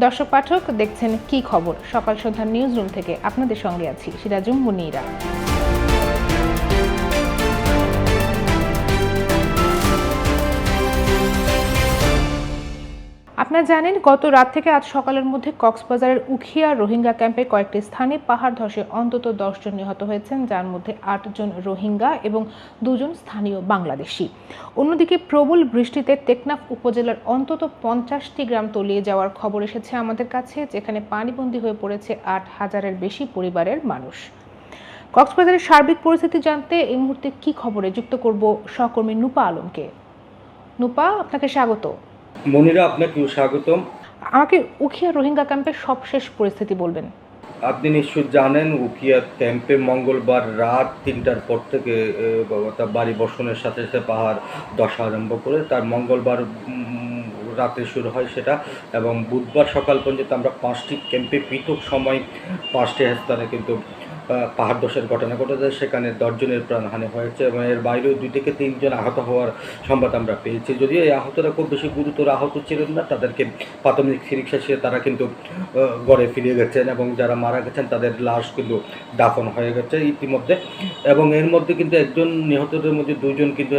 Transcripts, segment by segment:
দর্শক পাঠক, দেখছেন কি খবর? সকাল সন্ধ্যার নিউজ রুম থেকে আপনাদের সঙ্গে আছি, সিরাজুম মুনিরা। আপনারা জানেন, গত রাত থেকে আজ সকালের মধ্যে কক্সবাজারের উখিয়া রোহিঙ্গা ক্যাম্পে কয়েকটি স্থানে পাহাড় ধসে অন্তত দশজন নিহত হয়েছেন, যার মধ্যে আটজন রোহিঙ্গা এবং দুজন স্থানীয় বাংলাদেশি। অন্যদিকে প্রবল বৃষ্টিতে টেকনাফ উপজেলার অন্তত পঞ্চাশটি গ্রাম তলিয়ে যাওয়ার খবর এসেছে আমাদের কাছে, যেখানে পানিবন্দী হয়ে পড়েছে আট হাজারের বেশি পরিবারের মানুষ। কক্সবাজারের সার্বিক পরিস্থিতি জানতে এই মুহূর্তে কি খবরে যুক্ত করব সহকর্মী নুপা আলমকে। নুপা, আপনাকে স্বাগত। মনিরা আপনাকেও স্বাগতম। আমাকে উখিয়া রোহিঙ্গা ক্যাম্পের সবশেষ পরিস্থিতি বলবেন। আপনি নিশ্চয় জানেন উকিয়া ক্যাম্পে মঙ্গলবার রাত তিনটার পর থেকে তার বাড়ি বর্ষণের সাথে সাথে পাহাড় দশা আরম্ভ করে তার মঙ্গলবার রাতে শুরু হয় সেটা। এবং বুধবার সকাল পর্যন্ত আমরা পাঁচটি ক্যাম্পে পৃথক সময় পাঁচটি স্থানে কিন্তু পাহাড় দশের ঘটনা ঘটেছে। সেখানে দশজনের প্রাণহানি হয়েছে এবং এর বাইরেও দুই থেকে তিনজন আহত হওয়ার সংবাদ আমরা পেয়েছি। যদিও এই আহতরা খুব বেশি গুরুতর আহত ছিলেন না, তাদেরকে প্রাথমিক চিকিৎসা সে তারা কিন্তু গড়ে ফিরে গেছেন এবং যারা মারা গেছেন তাদের লাশ কিন্তু দাফন হয়ে গেছে ইতিমধ্যে। এবং এর মধ্যে কিন্তু একজন নিহতদের মধ্যে দুইজন কিন্তু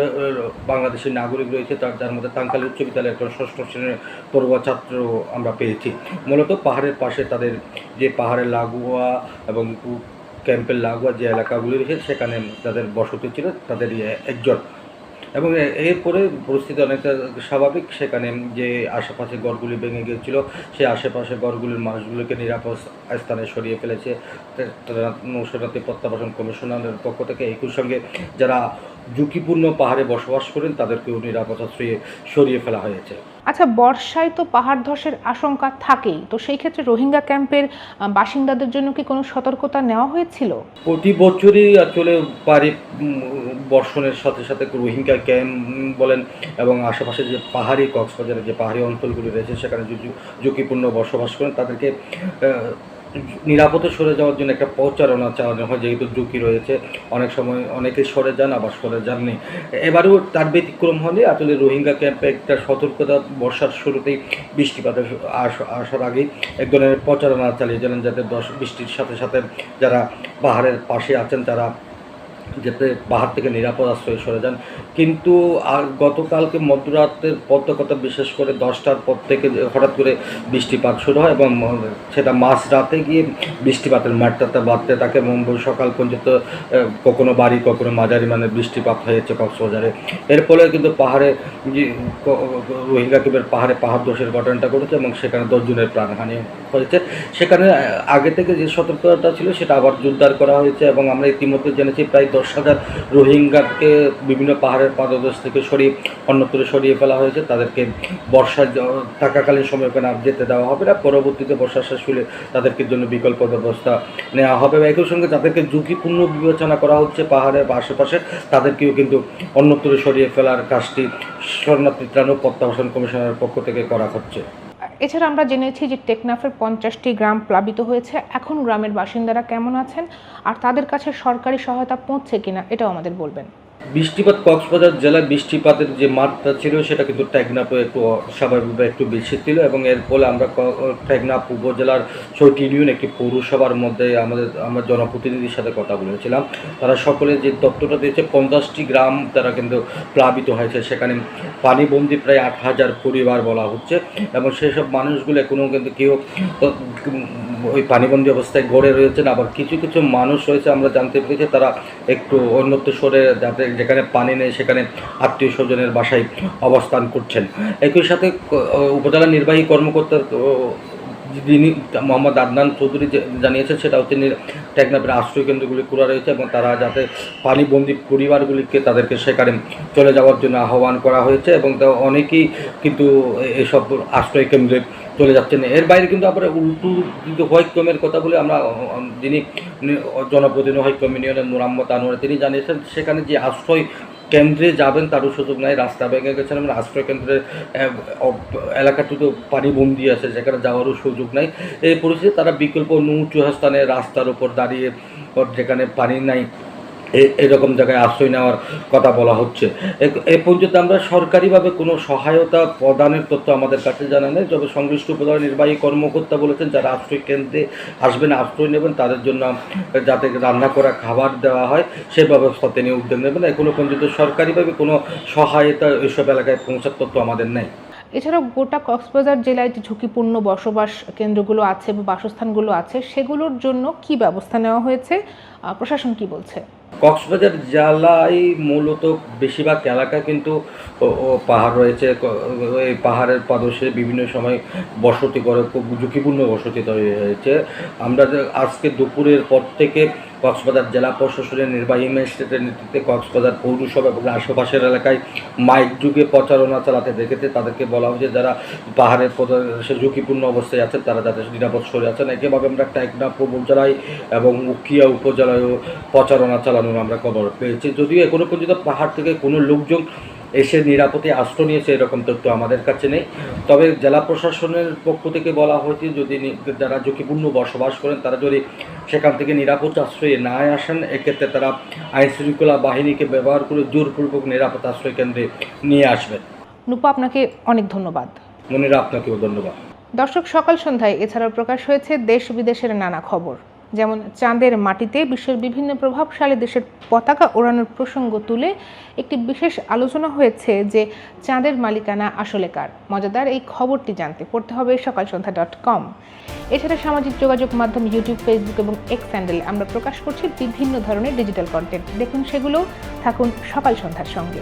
বাংলাদেশের নাগরিক রয়েছে, তার যার মধ্যে তাঙ্কালী উচ্চ বিদ্যালয়ের একজন ষষ্ঠ শ্রেণির পড়ুয়া ছাত্র আমরা পেয়েছি। মূলত পাহাড়ের পাশে তাদের যে পাহাড়ের লাগোয়া এবং ক্যাম্পের লাগোয়া যে এলাকাগুলি রয়েছে, সেখানে তাদের বসতি ছিল, তাদের একজন। এবং এরপরে পরিস্থিতি অনেকটা স্বাভাবিক, সেখানে যে আশেপাশে গড়গুলি ভেঙে গিয়েছিল, সেই আশেপাশে গড়গুলির মানুষগুলোকে নিরাপদ স্থানে সরিয়ে ফেলেছে। তে- নৌসেনাতে প্রত্যাবাসন কমিশনারের পক্ষ থেকে একই সঙ্গে যারা ঝুঁকিপূর্ণ পাহাড়ে বসবাস করেন তাদেরকেও নিরাপদ আশ্রয়ে সরিয়ে ফেলা হয়েছে। আচ্ছা বর্ষায় তো পাহাড় ধসের আশঙ্কা থাকেই তো সেই ক্ষেত্রে রোহিঙ্গা ক্যাম্পের বাসিন্দাদের জন্য কি কোনো সতর্কতা নেওয়া হয়েছিল? প্রতি বছরই আসলে পারি বর্ষণের সাথে সাথে রোহিঙ্গা ক্যাম্প বলেন এবং আশেপাশে যে পাহাড়ি কক্সবাজারের যে পাহাড়ি অঞ্চলগুলি রয়েছে সেখানে ঝুঁকি- ঝুঁকিপূর্ণ বসবাস করেন তাদেরকে নিরাপদে সরে যাওয়ার জন্য একটা প্রচারণা চালানো হয়, যেহেতু ঝুঁকি রয়েছে। অনেক সময় অনেকে সরে যান, আবার সরে যাননি। এবারেও তার ব্যতিক্রম হলে আসলে রোহিঙ্গা ক্যাম্পে একটা সতর্কতা বর্ষার শুরুতেই বৃষ্টিপাতের আস- আসার আগেই এক ধরনের প্রচারণা চালিয়েছিলেন যাতে দশ, বৃষ্টির সাথে সাথে যারা পাহাড়ের পাশে আছেন, তারা যাতে পাহাড় থেকে নিরাপদ আশ্রয়ে সরে যান। কিন্তু আর গতকালকে মধ্যরাতের পর কথা বিশেষ করে দশটার পর থেকে হঠাৎ করে বৃষ্টিপাত শুরু হয় এবং সেটা মাঝ রাতে গিয়ে বৃষ্টিপাতের মাত্রাটা বাড়তে থাকে মুম্বই সকাল পর্যন্ত কখনো বাড়ি, কখনো মাঝারি মানে বৃষ্টিপাত হয়েছে কক্সবাজারে। এর ফলে কিন্তু পাহাড়ে রোহিঙ্গা কিবের পাহাড়ে পাহাড় দোষের ঘটনাটা ঘটেছে এবং সেখানে দশজনের প্রাণহানি হয়েছে। সেখানে, আগে থেকে যে সতর্কতা ছিল সেটা আবার জোরদার করা হয়েছে এবং আমরা ইতিমধ্যে জেনেছি প্রায় দশ হাজার রোহিঙ্গাকে বিভিন্ন পাহাড়ের পাদদেশ থেকে সরিয়ে অন্যত্র সরিয়ে ফেলা হয়েছে। তাদেরকে বর্ষা থাকাকালীন সময় ওখানে আর যেতে দেওয়া হবে না। পরবর্তীতে বর্ষা শেষ হলে তাদেরকে জন্য বিকল্প ব্যবস্থা নেওয়া হবে। এবং একই সঙ্গে যাদেরকে ঝুঁকিপূর্ণ বিবেচনা করা হচ্ছে পাহাড়ের আশেপাশে। তাদেরকেও কিন্তু অন্যত্র সরিয়ে ফেলার কাজটি শরণার্থী ত্রাণ ও প্রত্যাবাসন কমিশনের পক্ষ থেকে করা হচ্ছে। এছাড়া আমরা জেনেছি যে টেকনাফের পঞ্চাশটি গ্রাম প্লাবিত হয়েছে। এখন গ্রামের বাসিন্দারা কেমন আছেন? আর তাদের কাছে সরকারি সহায়তা পৌঁছছে কিনা, এটাও আমাদের বলবেন। বৃষ্টিপাত কক্সবাজার জেলায় বৃষ্টিপাতের যে মাত্রা ছিল, সেটা কিন্তু টেকনাপে একটু স্বাভাবিকভাবে একটু বেশি ছিল এবং এর ফলে আমরা টেকনাফ উপজেলার ছয়টি ইউনিয়ন, একটি পৌরসভার মধ্যে আমাদের, আমরা জনপ্রতিনিধির সাথে কথা বলেছিলাম। তারা সকলে যে তথ্যটা দিয়েছে, পঞ্চাশটি গ্রাম তারা কিন্তু প্লাবিত হয়েছে। সেখানে পানিবন্দি প্রায় আট হাজার পরিবার বলা হচ্ছে এবং সেসব মানুষগুলো এখনও কিন্তু কেউ ওই পানিবন্দি অবস্থায় গড়ে রয়েছেন। আবার কিছু কিছু মানুষ রয়েছে, আমরা জানতে পেরেছি, তারা একটু অন্যত্র সরে যাতে যেখানে পানি নেই সেখানে আত্মীয় স্বজনের বাসায় অবস্থান করছেন। একই সাথে উপজেলা নির্বাহী কর্মকর্তা যিনি মোহাম্মদ আদনান চৌধুরী জানিয়েছেন সেটা হচ্ছে নি- টেকনাফের আশ্রয় কেন্দ্রগুলি খোলা রয়েছে এবং তারা যাতে পানিবন্দি পরিবারগুলিকে তাদেরকে সেখানে চলে যাওয়ার জন্য আহ্বান করা হয়েছে এবং তা অনেকেই কিন্তু এসব আশ্রয় কেন্দ্রে চলে যাচ্ছেন। এর বাইরে কিন্তু আবার উল্টু কিন্তু হোয়াইটকমের কথা বলে, আমরা যিনি জনপ্রতিনিধি হোয়াইটকম ইউনিয়নের মুরাম্মদ আনোয়ার, তিনি জানিয়েছেন, সেখানে যে আশ্রয় কেন্দ্রে যাবেন, তারও সুযোগ নাই, রাস্তা ভেঙে গেছেন। এবং আশ্রয় কেন্দ্রের এলাকাটুকু পানিবন্দি আছে, যেখানে যাওয়ারও সুযোগ নাই। এই পরিস্থিতি তারা বিকল্প নৌ চুহাস্থানে স্থানে রাস্তার উপর দাঁড়িয়ে, যেখানে পানি নাই এরকম জায়গায় আশ্রয় নেওয়ার কথা বলা হচ্ছে। এ- পর্যন্ত আমরা সরকারিভাবে কোনো সহায়তা প্রদানের তথ্য আমাদের কাছে জানা নেই, তবে সংশ্লিষ্ট উপজেলা নির্বাহী কর্মকর্তা বলেছেন, যারা আশ্রয় কেন্দ্রে আসবেন, আশ্রয় নেবেন, তাদের জন্য যাতে রান্না করা, খাবার দেওয়া হয়, সে ব্যবস্থা তিনি উদ্যোগ নেবেন। এখনও পর্যন্ত সরকারিভাবে কোনো সহায়তা এইসব এলাকায় পৌঁছার তথ্য আমাদের নেই। এছাড়াও গোটা কক্সবাজার জেলায় যে ঝুঁকিপূর্ণ বসবাস কেন্দ্রগুলো আছে বা বাসস্থানগুলো আছে, সেগুলোর জন্য কি ব্যবস্থা নেওয়া হয়েছে? প্রশাসন কি বলছে? কক্সবাজার জেলায় মূলত বেশিরভাগ এলাকা কিন্তু পাহাড় রয়েছে। এই পাহাড়ের পাদশে বিভিন্ন সময় বসতি করে খুব ঝুঁকিপূর্ণ বসতি তৈরি হয়েছে। আমরা আজকে দুপুরের পর থেকে কক্সবাজার জেলা প্রশাসনের নির্বাহী ম্যাজিস্ট্রেটের নেতৃত্বে কক্সবাজার পৌরসভা এবং আশেপাশের এলাকায় মাইক যুগে প্রচারণা চালাতে দেখেছে। তাদেরকে বলা হয়েছে, যারা পাহাড়ের প্রদেশে ঝুঁকিপূর্ণ অবস্থায় আছেন তারা যাতে নিরাপদ সরে আছেন। একইভাবে আমরা টেকনাফ উপজেলায় এবং উকিয়া উপজেলায়ও প্রচারণা চালানোর আমরা খবর পেয়েছি। যদিও এখনও পর্যন্ত পাহাড় থেকে কোনো লোকজন এসে নিরাপদে আশ্রয় নিয়েছে এরকম তথ্য আমাদের কাছে নেই। তবে জেলা প্রশাসনের পক্ষ থেকে বলা হয়েছে যদি যারা ঝুঁকিপূর্ণ বসবাস করেন তারা যদি সেখান থেকে নিরাপদ আশ্রয়ে না আসেন এক্ষেত্রে তারা আইন শৃঙ্খলা বাহিনীকে ব্যবহার করে জোরপূর্বক নিরাপদ আশ্রয় কেন্দ্রে নিয়ে আসবেন। নুপা আপনাকে অনেক ধন্যবাদ। মনিরা আপনাকেও ধন্যবাদ। দর্শক সকাল সন্ধ্যায় এছাড়াও প্রকাশ হয়েছে দেশ বিদেশের নানা খবর। যেমন চাঁদের মাটিতে বিশ্বের বিভিন্ন প্রভাবশালী দেশের পতাকা ওড়ানোর প্রসঙ্গ তুলে একটি বিশেষ আলোচনা হয়েছে যে চাঁদের মালিকানা আসলে কার। মজাদার এই খবরটি জানতে পড়তে হবে সকাল সন্ধ্যা ডট কম এছাড়া সামাজিক যোগাযোগ মাধ্যম ইউটিউব ফেসবুক এবং এক্স হ্যান্ডেলে আমরা প্রকাশ করছি বিভিন্ন ধরনের ডিজিটাল কন্টেন্ট দেখুন সেগুলো, থাকুন সকাল সন্ধ্যার সঙ্গে।